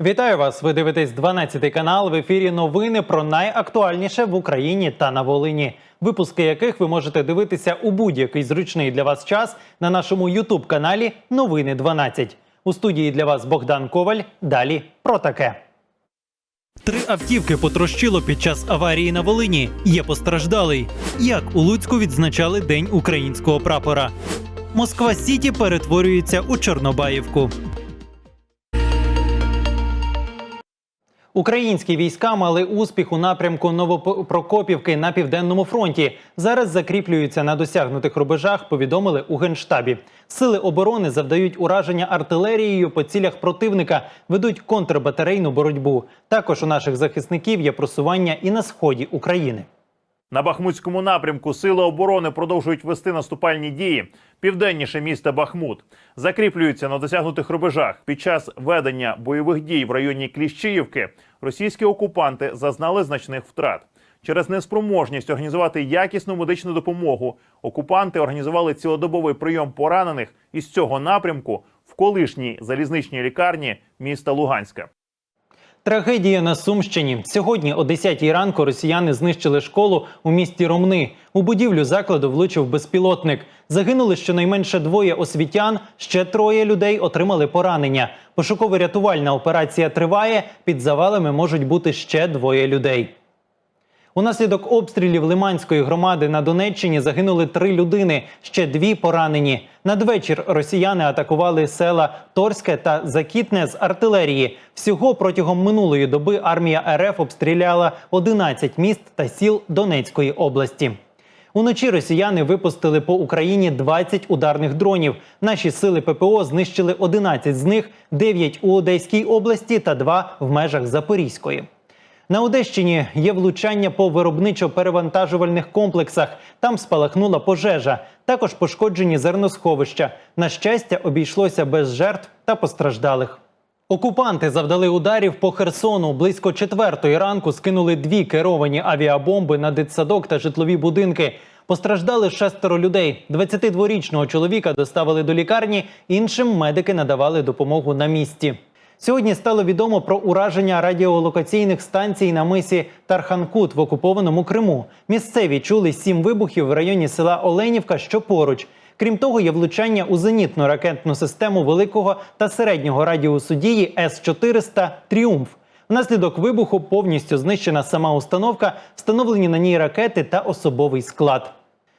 Вітаю вас! Ви дивитесь 12 канал. В ефірі новини про найактуальніше в Україні та на Волині. Випуски яких ви можете дивитися у будь-який зручний для вас час на нашому Ютуб каналі Новини 12. У студії для вас Богдан Коваль. Далі про таке. Три автівки потрощило під час аварії на Волині. Є постраждалий. Як у Луцьку відзначали День українського прапора. Москва Сіті перетворюється у Чорнобаївку. Українські війська мали успіх у напрямку Новопрокопівки на південному фронті. Зараз закріплюються на досягнутих рубежах. Повідомили у генштабі. Сили оборони завдають ураження артилерією по цілях противника, ведуть контрбатарейну боротьбу. Також у наших захисників є просування і на сході України. На Бахмутському напрямку сили оборони продовжують вести наступальні дії південніше міста Бахмут. Закріплюються на досягнутих рубежах. Під час ведення бойових дій в районі Кліщіївки російські окупанти зазнали значних втрат. Через неспроможність організувати якісну медичну допомогу окупанти організували цілодобовий прийом поранених із цього напрямку в колишній залізничній лікарні міста Луганська. Трагедія на Сумщині. Сьогодні о 10 ранку росіяни знищили школу у місті Ромни. У будівлю закладу влучив безпілотник. Загинули щонайменше двоє освітян. Ще троє людей отримали поранення. Пошуково-рятувальна операція триває. Під завалами можуть бути ще двоє людей. Унаслідок обстрілів Лиманської громади на Донеччині загинули три людини, ще дві поранені. Надвечір росіяни атакували села Торське та Закітне з артилерії. Всього протягом минулої доби армія РФ обстріляла 11 міст та сіл Донецької області. Уночі росіяни випустили по Україні 20 ударних дронів. Наші сили ППО знищили 11 з них, 9 у Одеській області та 2 в межах Запорізької. На Одещині є влучання по виробничо-перевантажувальних комплексах. Там спалахнула пожежа. Також пошкоджені зерносховища. На щастя, обійшлося без жертв та постраждалих. Окупанти завдали ударів по Херсону. Близько четвертої ранку скинули дві керовані авіабомби на дитсадок та житлові будинки. Постраждали шестеро людей. 22-річного чоловіка доставили до лікарні. Іншим медики надавали допомогу на місці. Сьогодні стало відомо про ураження радіолокаційних станцій на мисі Тарханкут в окупованому Криму. Місцеві чули сім вибухів в районі села Оленівка, що поруч. Крім того, є влучання у зенітну ракетну систему великого та середнього радіусу дії С-400 Тріумф. Внаслідок вибуху повністю знищена сама установка, встановлені на ній ракети та особовий склад.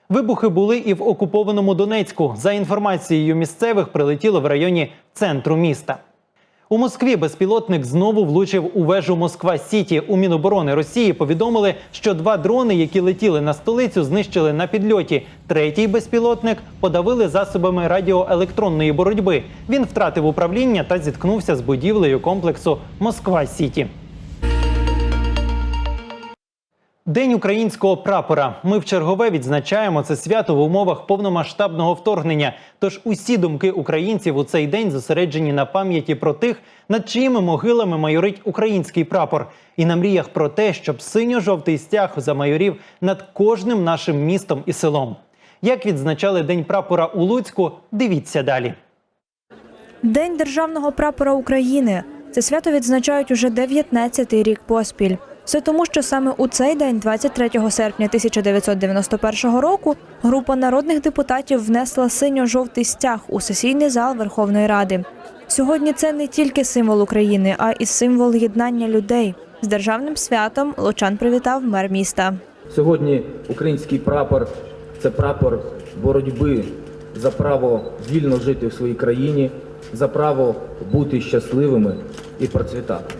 Вибухи були і в окупованому Донецьку. За інформацією місцевих, прилетіло в районі центру міста. У Москві безпілотник знову влучив у вежу Москва Сіті. У Міноборони Росії повідомили, що два дрони, які летіли на столицю, знищили на підльоті. Третій безпілотник подавили засобами радіоелектронної боротьби. Він втратив управління та зіткнувся з будівлею комплексу Москва Сіті. День українського прапора. Ми в чергове відзначаємо це свято в умовах повномасштабного вторгнення. Тож усі думки українців у цей день зосереджені на пам'яті про тих, над чиїми могилами майорить український прапор, і на мріях про те, щоб синьо-жовтий стяг замайорів над кожним нашим містом і селом. Як відзначали День прапора у Луцьку, дивіться далі. День державного прапора України. Це свято відзначають уже 19-й рік поспіль. Все тому, що саме у цей день, 23 серпня 1991 року, група народних депутатів внесла синьо-жовтий стяг у сесійний зал Верховної Ради. Сьогодні це не тільки символ України, а й символ єднання людей. З державним святом Лучан привітав мер міста. Сьогодні український прапор це прапор боротьби за право вільно жити в своїй країні, за право бути щасливими і процвітати.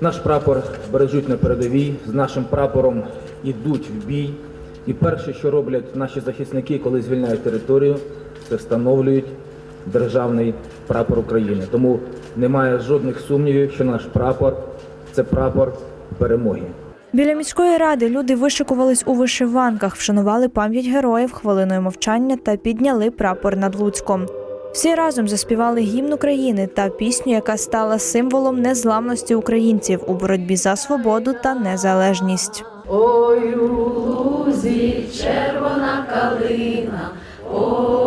Наш прапор бережуть на передовій, з нашим прапором йдуть в бій. І перше, що роблять наші захисники, коли звільняють територію, це встановлюють державний прапор України. Тому немає жодних сумнівів, що наш прапор це прапор перемоги. Біля міської ради люди вишикувались у вишиванках, вшанували пам'ять героїв хвилиною мовчання та підняли прапор над Луцьком. Всі разом заспівали гімн України та пісню, яка стала символом незламності українців у боротьбі за свободу та незалежність. Ой, у лузі червона калина похилилася,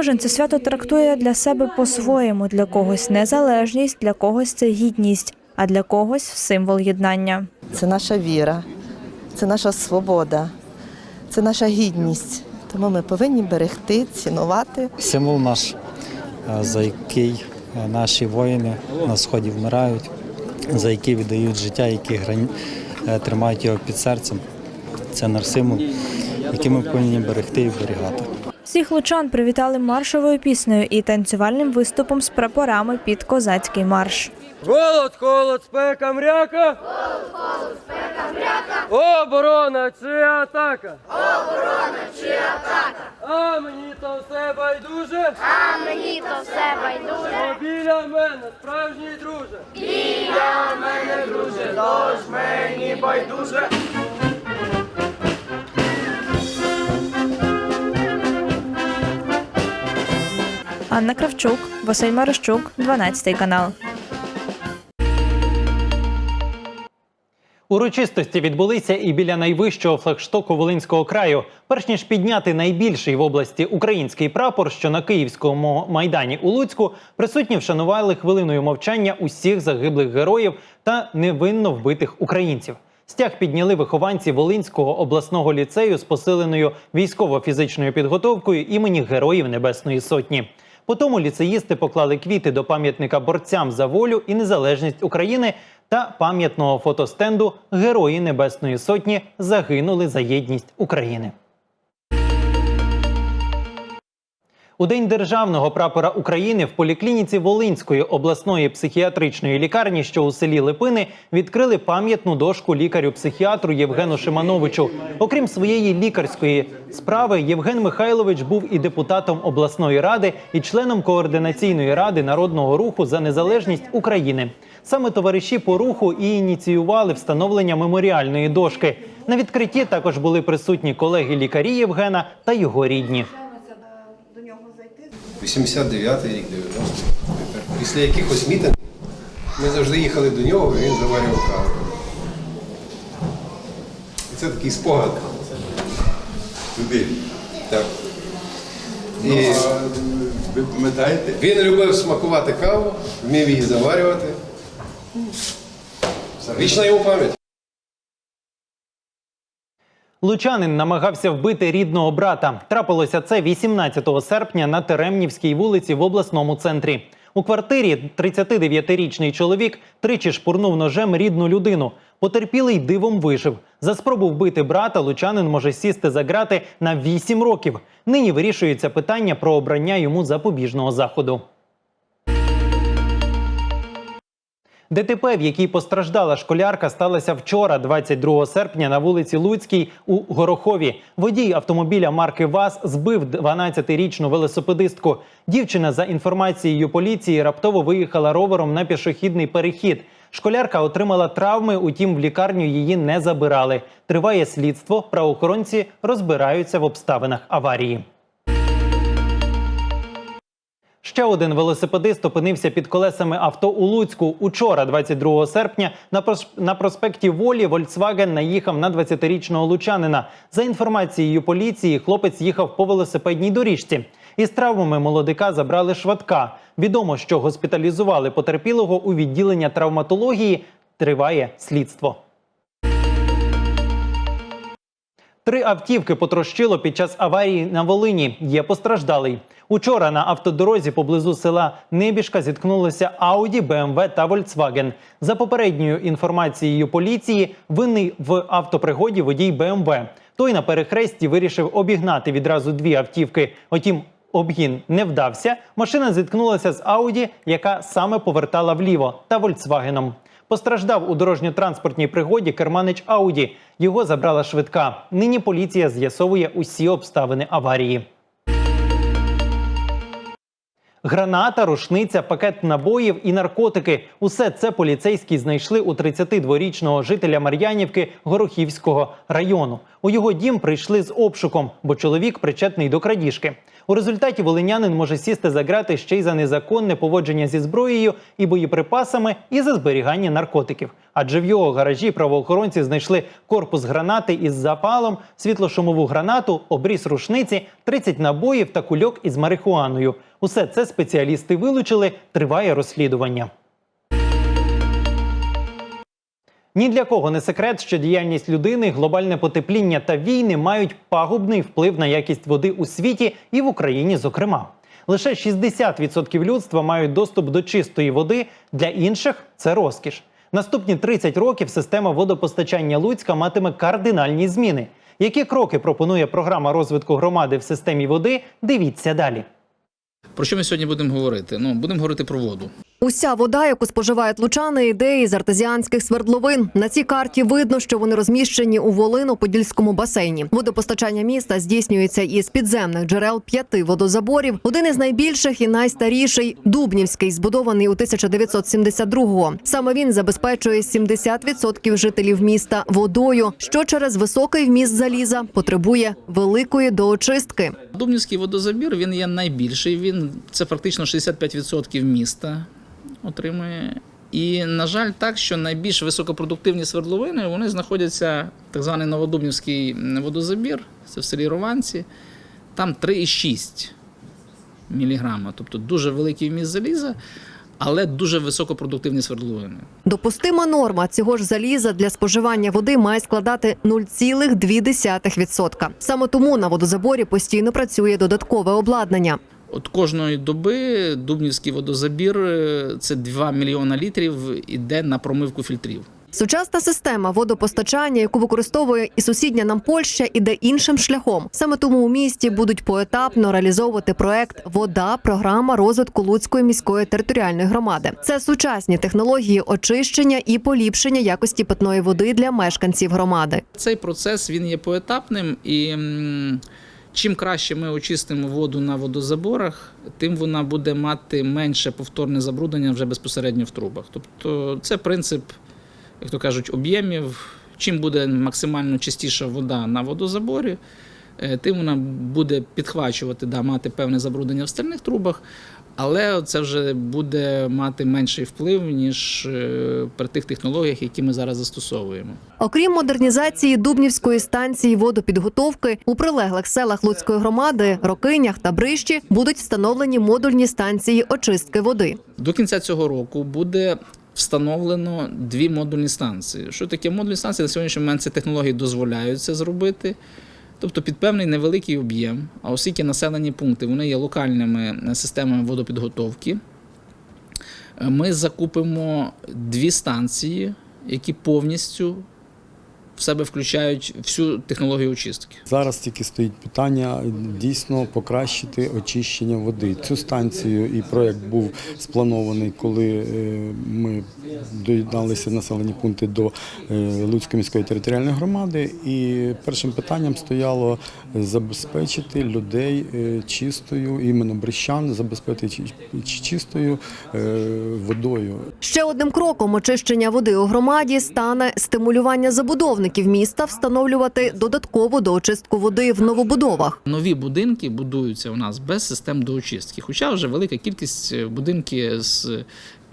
Кожен це свято трактує для себе по-своєму. Для когось незалежність, для когось це гідність, а для когось символ єднання. Це наша віра, це наша свобода, це наша гідність. Тому ми повинні берегти, цінувати. символ наш, е, за який е, наші воїни на сході вмирають, за який віддають життя, які е, тримають його під серцем. Це наш символ, який ми повинні берегти і вберігати. Всіх лучан привітали маршовою піснею і танцювальним виступом з прапорами під козацький марш. Голод, холод, спека, мряка. Голод, холод, спека, мряка. Оборона чи атака? Оборона чи атака? А мені то все байдуже. А мені то все байдуже. Бо біля мене справжній друже. Біля мене друже, тож мені байдуже. Анна Кравчук, Василь Марищук, 12 канал. Урочистості відбулися і біля найвищого флагштоку Волинського краю. Перш ніж підняти найбільший в області український прапор, що на Київському майдані у Луцьку, присутні вшанували хвилиною мовчання усіх загиблих героїв та невинно вбитих українців. Стяг підняли вихованці Волинського обласного ліцею з посиленою військово-фізичною підготовкою імені Героїв Небесної Сотні. Потім ліцеїсти поклали квіти до пам'ятника борцям за волю і незалежність України та пам'ятного фотостенду Герої Небесної Сотні загинули за єдність України. У день державного прапора України в поліклініці Волинської обласної психіатричної лікарні, що у селі Липини, відкрили пам'ятну дошку лікарю-психіатру Євгену Шимановичу. Окрім своєї лікарської справи, Євген Михайлович був і депутатом обласної ради, і членом координаційної ради народного руху за незалежність України. Саме товариші по руху і ініціювали встановлення меморіальної дошки. На відкритті також були присутні колеги лікарі Євгена та його рідні. 89-й рік, 90-й. Після якихось мітингів ми завжди їхали до нього, і він заварював каву. І це такий спогад. Туди. Так. І Ви пам'ятаєте? він любив смакувати каву, вмів її заварювати. Вічна йому пам'ять. Лучанин намагався вбити рідного брата. Трапилося це 18 серпня на Теремнівській вулиці в обласному центрі. У квартирі 39-річний чоловік тричі шпурнув ножем рідну людину. Потерпілий дивом вижив. За спробу вбити брата лучанин може сісти за грати на 8 років. Нині вирішується питання про обрання йому запобіжного заходу. ДТП, в якій постраждала школярка, сталося вчора, 22 серпня, на вулиці Луцькій у Горохові. Водій автомобіля марки ВАЗ збив 12-річну велосипедистку. Дівчина, за інформацією поліції, раптово виїхала ровером на пішохідний перехід. Школярка отримала травми, утім в лікарню її не забирали. Триває слідство. Правоохоронці розбираються в обставинах аварії. Ще один велосипедист опинився під колесами авто у Луцьку. Учора, 22 серпня, на прос- на проспекті Волі Volkswagen наїхав на 20-річного лучанина. За інформацією поліції, хлопець їхав по велосипедній доріжці. Із травмами молодика забрали швидка. Відомо, що госпіталізували потерпілого у відділення травматології. Триває слідство. Три автівки потрощило під час аварії на Волині. Є постраждалий. Учора на автодорозі поблизу села Небішка зіткнулися Ауді, БМВ та Volkswagen. За попередньою інформацією поліції, винний в автопригоді водій БМВ. Той на перехресті вирішив обігнати відразу дві автівки. Утім, обгін не вдався. Машина зіткнулася з Ауді, яка саме повертала вліво, та Volkswagen. Постраждав у дорожньо-транспортній пригоді керманич Ауді. Його забрала швидка. Нині поліція з'ясовує усі обставини аварії. Граната, рушниця, пакет набоїв і наркотики – усе це поліцейські знайшли у 32-річного жителя Мар'янівки Горохівського району. У його дім прийшли з обшуком, бо чоловік причетний до крадіжки. У результаті волинянин може сісти за грати ще й за незаконне поводження зі зброєю і боєприпасами, і за зберігання наркотиків. Адже в його гаражі правоохоронці знайшли корпус гранати із запалом, світлошумову гранату, обріз рушниці, 30 набоїв та кульок із марихуаною. Усе це спеціалісти вилучили. Триває розслідування. Ні для кого не секрет, що діяльність людини, глобальне потепління та війни мають пагубний вплив на якість води у світі і в Україні, зокрема. Лише 60% людства мають доступ до чистої води, для інших це розкіш. Наступні 30 років система водопостачання Луцька матиме кардинальні зміни. Які кроки пропонує програма розвитку громади в системі води? Дивіться далі. Про що ми сьогодні будемо говорити? Ну, будемо говорити про воду. Уся вода, яку споживають лучани, йде із артезіанських свердловин. На цій карті видно, що вони розміщені у Волино-Подільському басейні. Водопостачання міста здійснюється із підземних джерел п'яти водозаборів. Один із найбільших і найстаріший Дубнівський, збудований у 1972-го. Саме він забезпечує 70% жителів міста водою, що через високий вміст заліза потребує великої доочистки. Дубнівський водозабір він є найбільший. Він це практично 65% міста отримує. І, на жаль, так, що найбільш високопродуктивні свердловини вони знаходяться так званий Новодубнівський водозабір, це в селі Рованці. Там 3,6 міліграма, тобто дуже великий вміст заліза, але дуже високопродуктивні свердловини. Допустима норма цього ж заліза для споживання води має складати 0,2%. Саме тому на водозаборі постійно працює додаткове обладнання. От кожної доби Дубнівський водозабір е, це 2 мільйона літрів іде на промивку фільтрів. Сучасна система водопостачання, яку використовує і сусідня нам Польща, іде іншим шляхом. Саме тому у місті будуть поетапно реалізовувати проект Вода програма розвитку Луцької міської територіальної громади. Це сучасні технології очищення і поліпшення якості питної води для мешканців громади. Цей процес він є поетапним і. Чим краще ми очистимо воду на водозаборах, тим вона буде мати менше повторне забруднення вже безпосередньо в трубах. Тобто це принцип, як то кажуть, об'ємів. Чим буде максимально чистіша вода на водозаборі, е, тим вона буде підхвачувати, да, мати певне забруднення в стальних трубах, але це вже буде мати менший вплив, ніж е, при тих технологіях, які ми зараз застосовуємо. Окрім модернізації Дубнівської станції водопідготовки, у прилеглих селах Луцької громади, Рокинях та Брищі будуть встановлені модульні станції очистки води. До кінця цього року буде встановлено дві модульні станції. Що таке модульні станції? На сьогоднішній момент ці технології дозволяють це зробити. Тобто під певний невеликий об'єм, а оскільки населені пункти вони є локальними е, системами водопідготовки, е, ми закупимо дві станції, які повністю в себе включають всю технологію очистки. Зараз тільки стоїть питання дійсно покращити очищення води. Цю станцію і проект був спланований, коли е, ми доєдналися населені пункти до е, Луцької міської територіальної громади. І першим питанням стояло забезпечити людей е, чистою, іменно брещан, забезпечити чи- чи- чистою водою. Ще одним кроком очищення води у громаді стане стимулювання забудовників міста встановлювати додаткову доочистку води в новобудовах. Нові будинки будуються у нас без систем доочистки. Хоча вже велика кількість будинків з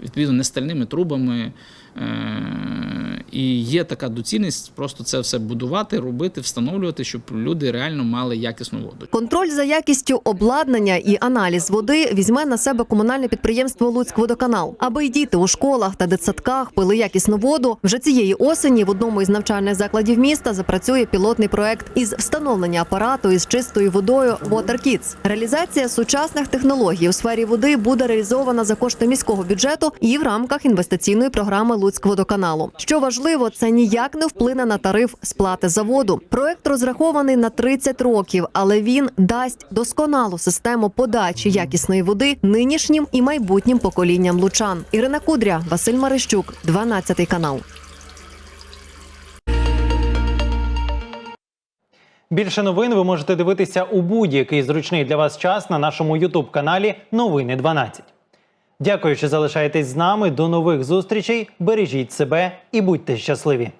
відповідно нестальними трубами. Е, І є така доцільність просто це все будувати, робити, встановлювати, щоб люди реально мали якісну воду. Контроль за якістю обладнання і аналіз води візьме на себе комунальне підприємство Луцькводоканал. Аби й діти у школах та дитсадках пили якісну воду. Вже цієї осені в одному із навчальних закладів міста запрацює пілотний проект із встановлення апарату із чистою водою WaterKids. Реалізація сучасних технологій у сфері води буде реалізована за кошти міського бюджету і в рамках інвестиційної програми Луцькводоканалу. Що важливо, це ніяк не вплине на тариф сплати за воду. Проект розрахований на 30 років, але він дасть досконалу систему подачі якісної води нинішнім і майбутнім поколінням лучан. Ірина Кудря, Василь Марищук, 12 канал. Більше новин ви можете дивитися у будь-який зручний для вас час на нашому Ютуб каналі Новини 12. Дякую, що залишаєтесь з нами. До нових зустрічей. Бережіть себе і будьте щасливі!